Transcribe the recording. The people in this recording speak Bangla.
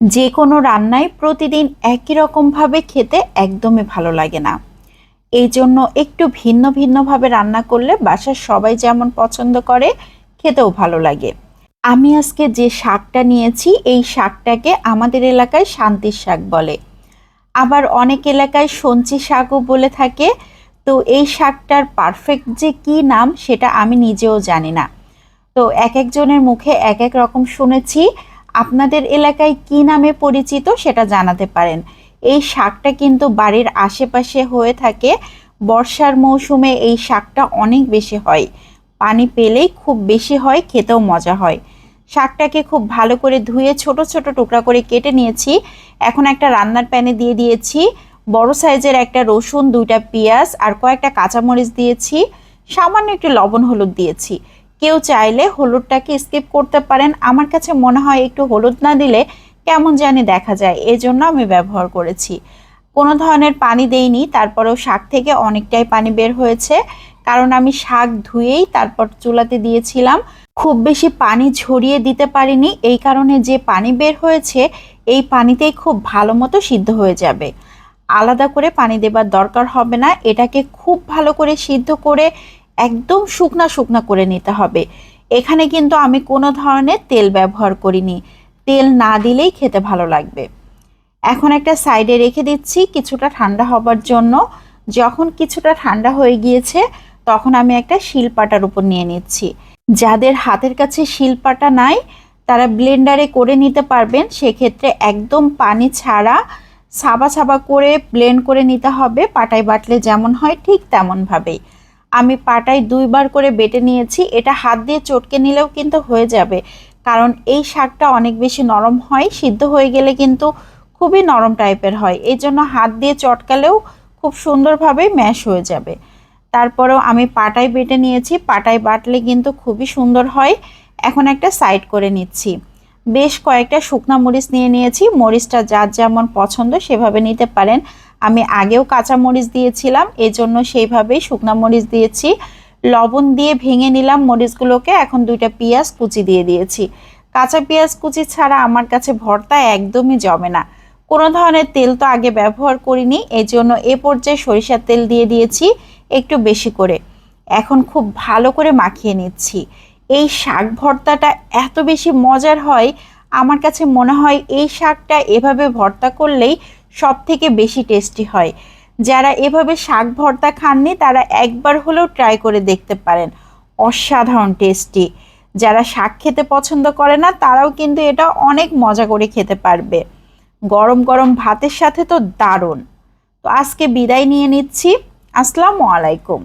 যে কোনো রান্নায় প্রতিদিন একই রকমভাবে খেতে একদমই ভালো লাগে না। এই জন্য একটু ভিন্ন ভিন্নভাবে রান্না করলে বাসার সবাই যেমন পছন্দ করে, খেতেও ভালো লাগে। আমি আজকে যে শাকটা নিয়েছি, এই শাকটাকে আমাদের এলাকায় শান্তির শাক বলে। আবার অনেক এলাকায় সঞ্চি শাকও বলে থাকে। তো এই শাকটার পারফেক্ট যে কি নাম, সেটা আমি নিজেও জানি না। তো এক একজনের মুখে এক এক রকম শুনেছি। আপনাদের এলাকায় কি নামে পরিচিত সেটা জানাতে পারেন। এই শাকটা কিন্তু বাড়ির আশেপাশে হয়ে থাকে। বর্ষার মৌসুমে এই শাকটা অনেক বেশি হয়। পানি পেলেই খুব বেশি হয়, খেতেও মজা হয়। শাকটাকে খুব ভালো করে ধুয়ে ছোট ছোট টুকরা করে কেটে নিয়েছি। এখন একটা রান্নার প্যানে দিয়ে দিয়েছি। বড় সাইজের একটা রসুন, দুইটা পেঁয়াজ আর কয়েকটা কাঁচামরিচ দিয়েছি। সামান্য একটু লবণ হলুদ দিয়েছি। কেউ চাইলে হলুদটাকে স্কিপ করতে পারেন। আমার কাছে মনে হয় একটু হলুদ না দিলে কেমন জানি দেখা যায় এই জন্য আমি ব্যবহার করেছি। কোনো ধরনের পানি দেইনি, তারপরেও শাক থেকে অনেকটাই পানি বের হয়েছে। কারণ আমি শাক ধুয়েই তারপর চুলাতে দিয়েছিলাম। খুব বেশি পানি ঝরিয়ে দিতে পারিনি, এই কারণে যে পানি বের হয়েছে, এই পানিতেই খুব ভালো মতো সিদ্ধ হয়ে যাবে। আলাদা করে পানি দেবার দরকার হবে না, এটাকে খুব ভালো করে সিদ্ধ করে একদম শুকনা শুকনা করে নিতে হবে। এখানে কিন্তু আমি কোনো ধরনের তেল ব্যবহার করিনি। তেল না দিলেই খেতে ভালো লাগবে। এখন একটা সাইডে রেখে দিচ্ছি কিছুটা ঠান্ডা হবার জন্য। যখন কিছুটা ঠান্ডা হয়ে গিয়েছে, তখন আমি একটা শিলপাটার উপর নিয়ে নিচ্ছি। যাদের হাতের কাছে শিলপাটা নাই, তারা ব্লেন্ডারে করে নিতে পারবেন। সেক্ষেত্রে একদম পানি ছাড়া সাবা সাবা করে ব্লেন্ড করে নিতে হবে। পাটায় বাটলে যেমন হয়, ঠিক তেমনভাবেই। আমি পাটায় দুইবার করে বেটে নিয়েছি, এটা হাত দিয়ে চটকে নিলেও কিন্তু হয়ে যাবে। কারণ এই শাকটা অনেক বেশি নরম হয়, সিদ্ধ হয়ে গেলে কিন্তু খুবই নরম টাইপের হয়। এই জন্য হাত দিয়ে চটকালেও খুব সুন্দরভাবে ম্যাশ হয়ে যাবে। তারপরেও আমি পাটায় বেটে নিয়েছি, পাটায় বাটলে কিন্তু খুবই সুন্দর হয়। এখন একটা সাইড করে নিচ্ছি। বেশ কয়েকটা শুকনা মরিচ নিয়ে নিয়েছি, মরিচটা যার যেমন পছন্দ সেভাবে নিতে পারেন। আমি আগেও কাঁচা মরিচ দিয়েছিলাম, এজন্য সেইভাবেই শুকনা মরিচ দিয়েছি। লবণ দিয়ে ভেঙে নিলাম মরিচগুলোকে, এখন দুইটা পেঁয়াজ কুচি দিয়ে দিয়েছি। কাঁচা পেঁয়াজ কুচি ছাড়া আমার কাছে ভর্তা একদমই জমে না। কোনো ধরনের তেল তো আগে ব্যবহার করিনি এই জন্য এ পর্যায়ে সরিষার তেল দিয়ে দিয়েছি, একটু বেশি করে। এখন খুব ভালো করে মাখিয়ে নিচ্ছি। এই শাক ভর্তাটা এত বেশি মজার হয়, আমার কাছে মনে হয় এই শাকটা এভাবে ভর্তা করলেই সব থেকে বেশি টেস্টি হয়। যারা এভাবে শাক ভর্তা খাননি, তারা একবার হলেও ট্রাই করে দেখতে পারেন। অসাধারণ টেস্টি যারা শাক খেতে পছন্দ করে না, তারাও কিন্তু এটা অনেক মজা করে খেতে পারবে। গরম গরম ভাতের সাথে তো দারুণ। তো আজকে বিদায় নিয়ে নিচ্ছি। আসসালামু আলাইকুম।